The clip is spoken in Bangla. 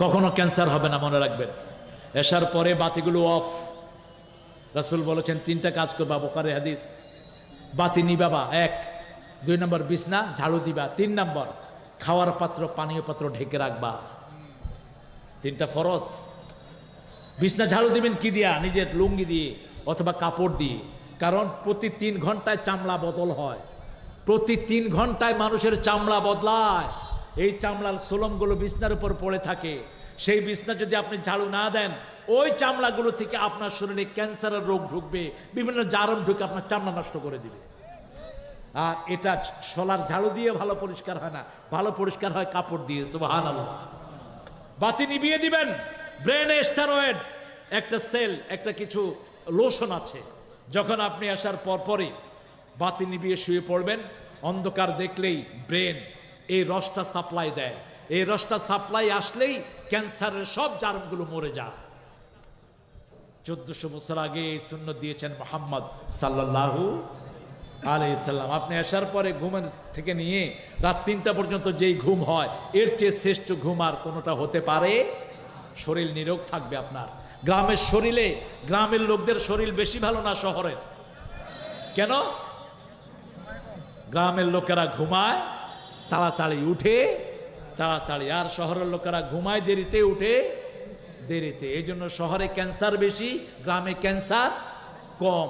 কখনো ক্যান্সার হবে না, মনে রাখবেন। এসার পরে বাতিগুলো অফ রাসুল বলেছেন, তিনটা কাজ করবা বোকারে হাদিস। বাতি নিবাবা এক। দুই নম্বর বিছনা, ঝাড়ু দিবা। তিন নম্বর, খাওয়ার পাত্র, পানীয় পাত্র ঢেকে রাখবা। তিনটা ফরজ। বিছনা, ঝাড়ু দিবেন কি দিয়া? নিজের লুঙ্গি দিয়ে অথবা কাপড় দিয়ে। কারণ প্রতি তিন ঘন্টায় চামড়া বদল হয়। প্রতি তিন ঘন্টায় মানুষের চামড়া বদলায়। এই চামড়ার সোলমগুলো বিছনার উপর পড়ে থাকে। সেই বিছনা যদি আপনি ঝাড়ু না দেন, ওই চামড়াগুলো থেকে আপনার শরীরে ক্যান্সারের রোগ ঢুকবে, বিভিন্ন জারম ঢুকে আপনার চামড়া নষ্ট করে দিবে। আর এটা সোলার ঝাড়ু দিয়ে ভালো পরিষ্কার হয় না, ভালো পরিষ্কার হয় কাপড় দিয়ে সুবাহান বাতি নিবিয়ে দিবেন, ব্রেনে স্টারয়েড, একটা সেল, একটা কিছু লোশন আছে। যখন আপনি আসার পরপরই বাতি নিভিয়ে শুয়ে পড়বেন, অন্ধকার দেখলেই ব্রেন এই রসটা সাপ্লাই দেয়। এই রসটা সাপ্লাই আসলেই ক্যান্সারের সব জারমগুলো মরে যায়। চোদ্দশো বছর আগে এই শূন্য দিয়েছেন মোহাম্মদ সাল্লাল্লাহু আলাইসাল্লাম আপনি আসার পরে ঘুমের থেকে নিয়ে রাত তিনটা পর্যন্ত যেই ঘুম হয়, এর চেয়ে শ্রেষ্ঠ ঘুম আর কোনোটা হতে পারে? শরীর নিরোগ থাকবে আপনার। গ্রামের শরীরে, গ্রামের লোকদের শরীর বেশি ভালো না শহরের? কেন? গ্রামের লোকেরা ঘুমায় তাড়াতাড়ি উঠে, তাড়াতাড়ি। আর শহরের লোকেরা ঘুমায় দেরিতে উঠে, দেরিতে। এই জন্য শহরে ক্যান্সার বেশি, গ্রামে ক্যান্সার কম।